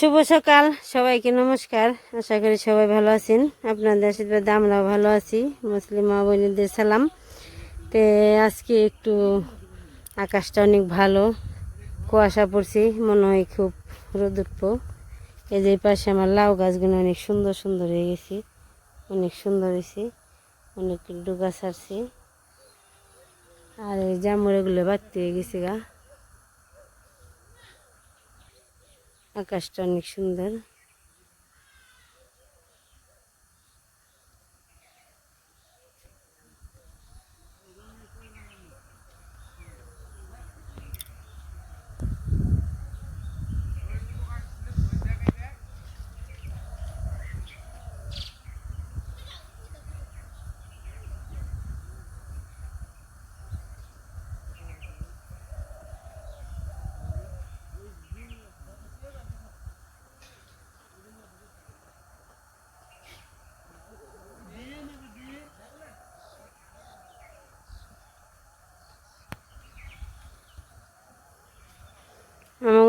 শুভ সকাল, সবাইকে নমস্কার। আশা করি সবাই ভালো আছেন। আপনাদের আশীর্বাদে আমরাও ভালো আছি। মুসলিম মা বোনেদের সালাম। তে আজকে একটু আকাশটা অনেক ভালো। কুয়াশা পড়ছি, মনে হয় খুব রোদ এই যে পাশে আমার লাউ গাছগুলো অনেক সুন্দর সুন্দর হয়ে গেছে। অনেক সুন্দর হয়েছে। অনেক ডুগা ছাড়ছে। আর এই জামুড়েগুলো বাড়তে হয়ে গেছে গা। আকাশটা অনেক সুন্দর।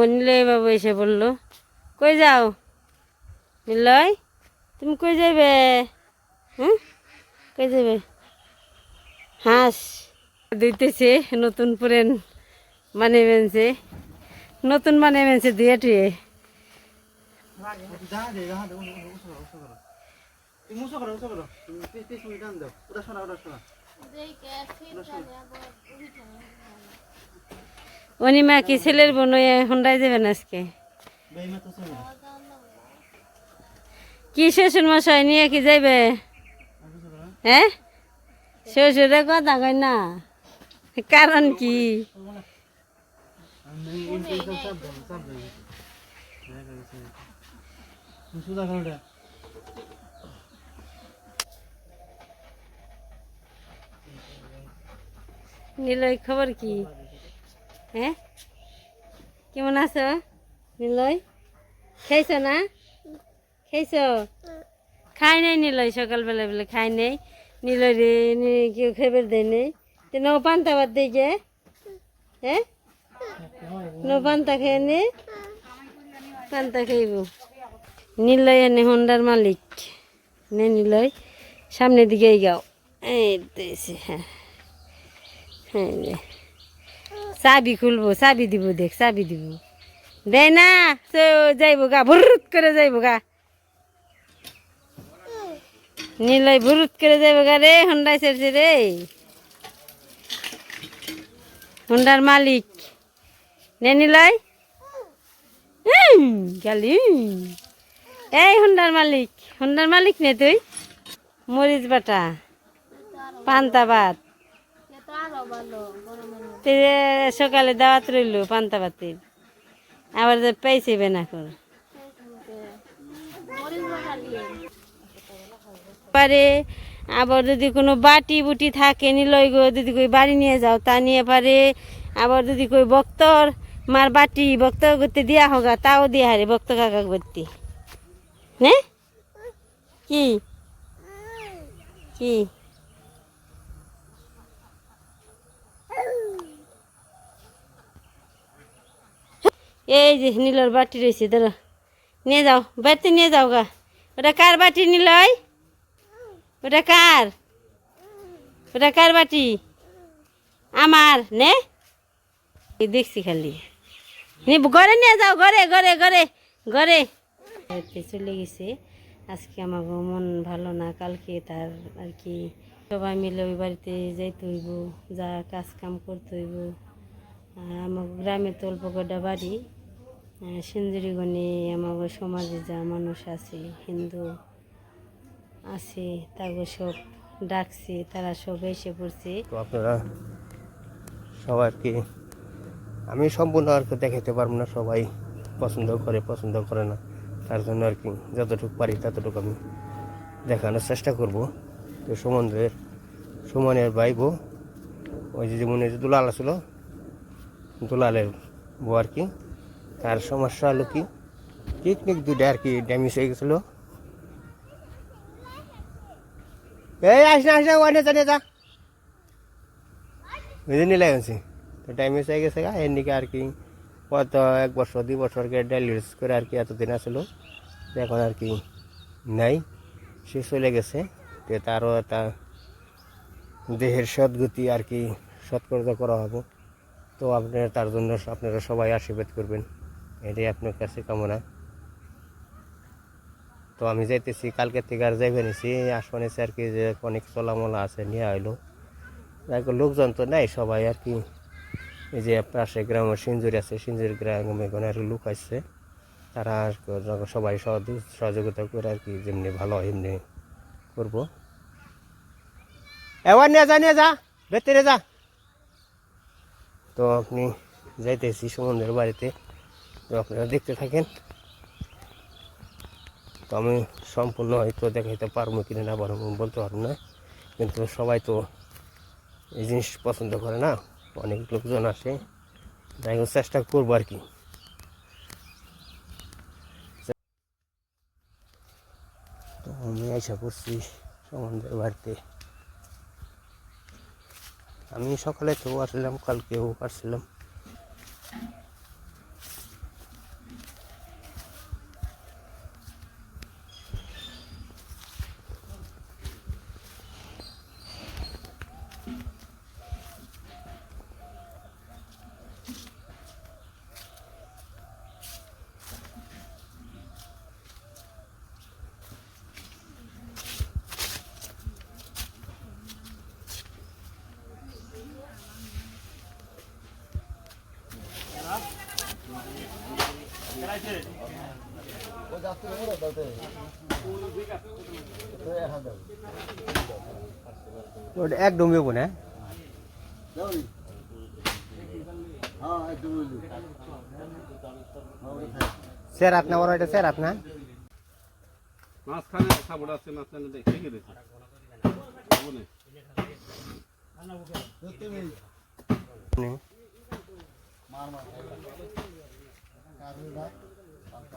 আমাকে নিলয় বাবু এসে বলল কই যাও নিলয় তুমি কই যাবে হুম কই যাবে হাঁস দিতেছে নতুন পুরেন মানে বেনছে নতুন মানে বেনছে দিয়ে টুয়ে অনিমা কি ছেলের বোন হন্ডায় যাবেন আজকে? কি শ্বশুর মশাই নিয়ে কি যাইবে? হ্যাঁ শ্বশুরে কথা কয় না। কারণ কি? নিলয়, খবর কি? হ্যাঁ? কেমন আছো? নিলয়? খাইছ না? খাইছ? খাই নাই নিলয় সকালবেলা বেলা, খাই নাই। নিলয় রে কেউ খেবার দেয় নেই? তো নৌ পান্তা বাদ দেই যে হ্যাঁ? নৌ পান্তা খেয়ে নে পান্তা খাইব। নিলয় এনে হন্ডার মালিক। নে নিলয়, সামনের দিকে গাও এই হ্যাঁ। হ্যাঁ। চাবি খুলবো, চাবি দিব, দেখ, চাবি দিব। দে না যাইব গা, ভুরুত করে যাইব গা। নিলয়, ভুরুত করে যাইব গা রে হন্ডাই ছেড়ছে রে। হন্ডার মালিক। নে নিলয়। গালি এই হন্ডার মালিক হন্ডার মালিক নে তুই। মরিচ বাটা, পান্তা ভাত। তে সকালে দাওয়াত রইল, পান্তা ভাতের আবার যে পেয়েছে না কর পারে আবার যদি কোনো বাটি বুটি থাকে নি নিলই গো, যদি কই বাড়ি নিয়ে যাও, তা নিয়ে পারে আবার যদি কই বক্তর, মার বাটি বক্ত করতে দিয়া হোগা, তাও দিয়া হারে বক্ত কাকা করতে হ্যাঁ কি? কি? এই যে নীলর বাটি রয়েছে, ধরো। নিয়ে যাও বাড়িতে নিয়ে যাও গা। ওটা কার বাটি নিলয়? ওটা কার? ওটা কার বাটি? আমার, নে। দেখছি খালি। ঘরে নিয়ে যাও, ঘরে ঘরে ঘরে ঘরে। চলে গেছে। আজকে আমার মন ভালো না, কালকে তার আর কি। সবাই মিলে ওই বাড়িতে যাইতে হইব, যা কাজ কাম করতে হইব। আমার গ্রামে তো অল্প বাড়ি। সিন্দুরিগণে আমার সমাজে যা মানুষ আছে, হিন্দু আছে তাকে সব ডাকছে, তারা সব এসে পড়ছে। তো আপনারা সবাই আর কি আমি সম্পূর্ণ আর কি দেখাতে পারব না, সবাই পছন্দ করে পছন্দ করে না। তার জন্য আর কি, যতটুকু পারি ততটুকু আমি দেখানোর চেষ্টা করব। তো সুমনের সুমনের ভাই বউ ওই যে যেমন দুলাল ছিল দুলালের বউ আর কি তার সমস্যা হলো কি? পিকনিক দুটো আর কি ড্যামেজ হয়ে গেছিল। এই আস না আস না, ওয়ানে চলে যা। বুঝে নিলে গেছে। তো টাইমে চাই গেছে গা, এর আর কি হয়তো এক বছর, দুই বছর ডায়ালিস করে আর কি এতদিন আসলো। এখন আর কি নাই, সে চলে গেছে। তো তারও একটা দেহের সদ্গতি আর কি সৎকর্তা করা হবে। তো আপনারা তার জন্য আপনারা সবাই আশীর্বাদ করবেন। এটাই আপনার কাছে কামনা। তো আমি যাইতেছি, কালকে থেকে আর যাইবে নিছি। আসমানেছি আর কি যে অনেক চলামলা আছে, নিয়ে আইলো লোকজন তো নাই সবাই আর কি। এই যে পাশে গ্রামের সিঞ্জুরি আছে সিঞ্জুরি গ্রামে এখানে আর কি লোক আসছে। তারা আর সবাই সহযোগ- সহযোগিতা করে আর কি যেমনি ভালো এমনি করব। এবার নিয়ে যা নিয়ে যা, ভেতরে যা। তো আপনি যাইতেছি সমুদ্রের বাড়িতে। আপনারা দেখতে থাকেন। তো আমি সম্পূর্ণ হয়তো দেখাইতে পারব কিনা না পারব বলতে পারব না। কিন্তু সবাই তো এই জিনিস পছন্দ করে না, অনেক লোকজন আসে। যাই হোক, চেষ্টা করব আর কি। তো আমি আশা করছি সমুদ্রের বাড়িতে। আমি সকালে তো আসলাম, কালকেও আসছিলাম ওটা একদম বেবো না? হ্যাঁ স্যার আপনার বড় এটা স্যার আপনার? মাঝখানে সাপোর্ট আছে মাঝখানে দেখে গেছে মার মার।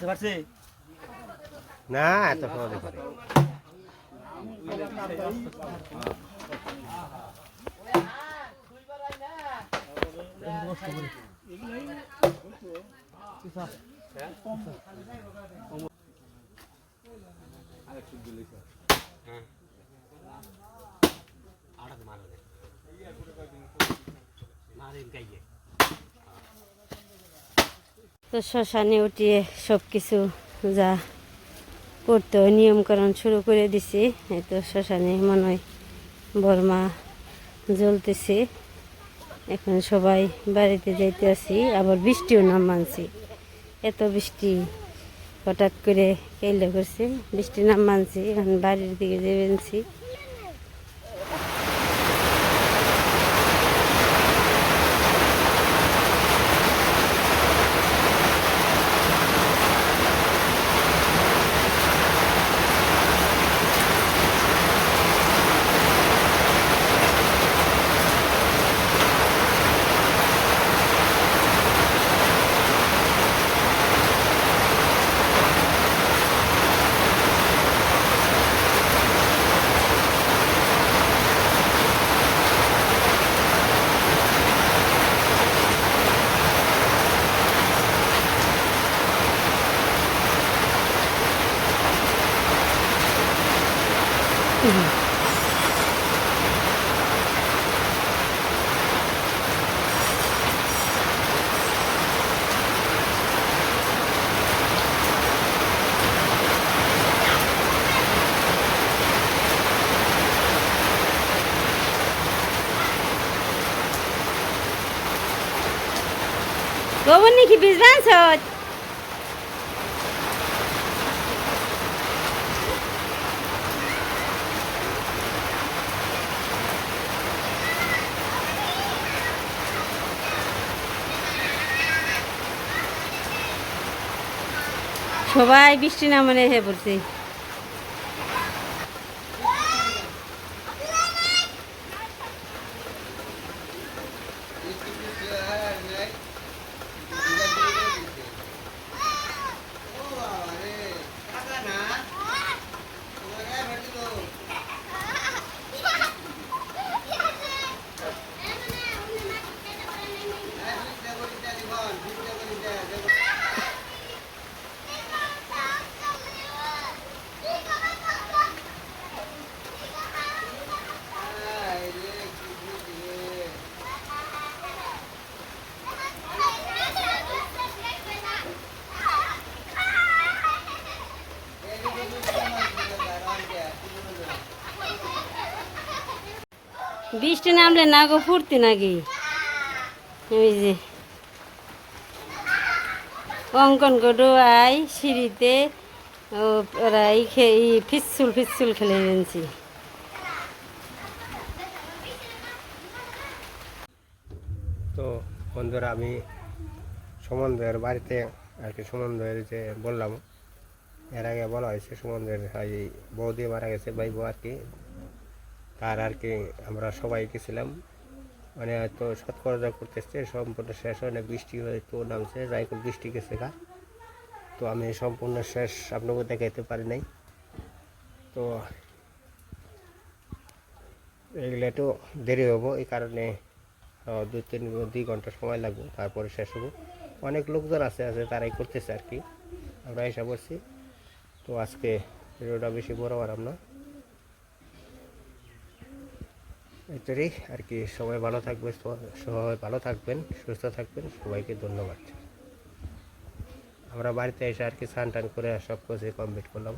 ভালো না এত সহজে করে। আরেকটু দিলে তো শ্মশানে উঠিয়ে সব কিছু যা করতে নিয়মকরণ শুরু করে দিছি। এই তো শ্মশানে মনে হয় বর্মা জ্বলতেছে। এখন সবাই বাড়িতে যাইতে আছি, আবার বৃষ্টিও নাম মানছি এত বৃষ্টি হঠাৎ করে কেলে করছে? বৃষ্টি নাম মানছি এখন বাড়ির দিকে যাবেনছি Onunki bizden saat. সবাই বৃষ্টি নামনে হে পড়ছে বৃষ্টি নামলে না গো, ফুর্তি নাকি? ওই যে। অঙ্কন আই সিঁড়িতে ওরা এই খেয়ে ফিসুল ফিসুল খেলে এনেছি। তো বন্ধুরা, আমি সুমন সুমনদের বাড়িতে আর কি সুমন সুমনদের যে বললাম, এর আগে বলা হয়েছে সুমনদের এই বৌদি মারা গেছে, ভাই আর কি। তার আর কি আমরা সবাই গেছিলাম। মানে হয়তো সৎকরজা করতেছে, সম্পূর্ণ শেষ অনেক বৃষ্টি হয়তো নামছে রায়কুল বৃষ্টি গেছে গা। তো আমি সম্পূর্ণ শেষ, আপনাকে দেখাইতে পারি নাই। তো এগুলো একটু দেরি হব, এই কারণে দুই তিন, দুই ঘণ্টা সময় লাগবে, তারপরে শেষ হব। অনেক লোকজন আছে আছে, তারাই করতেছে আর কি। আমরা এসে বলছি তো আজকে ভিডিওটা বেশি বড় বাড়াম না এটারই আর কি, সবাই ভালো থাকবে সবাই ভালো থাকবেন, সুস্থ থাকবেন, সবাইকে ধন্যবাদ। আমরা বাড়িতে এসে আর কি স্নান টান করে সব কিছু কমপ্লিট করলাম।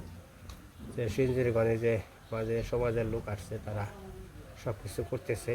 যে সিঞ্জুরিগণে যে, মাঝে সমাজের লোক আসছে, তারা সব কিছু করতেছে।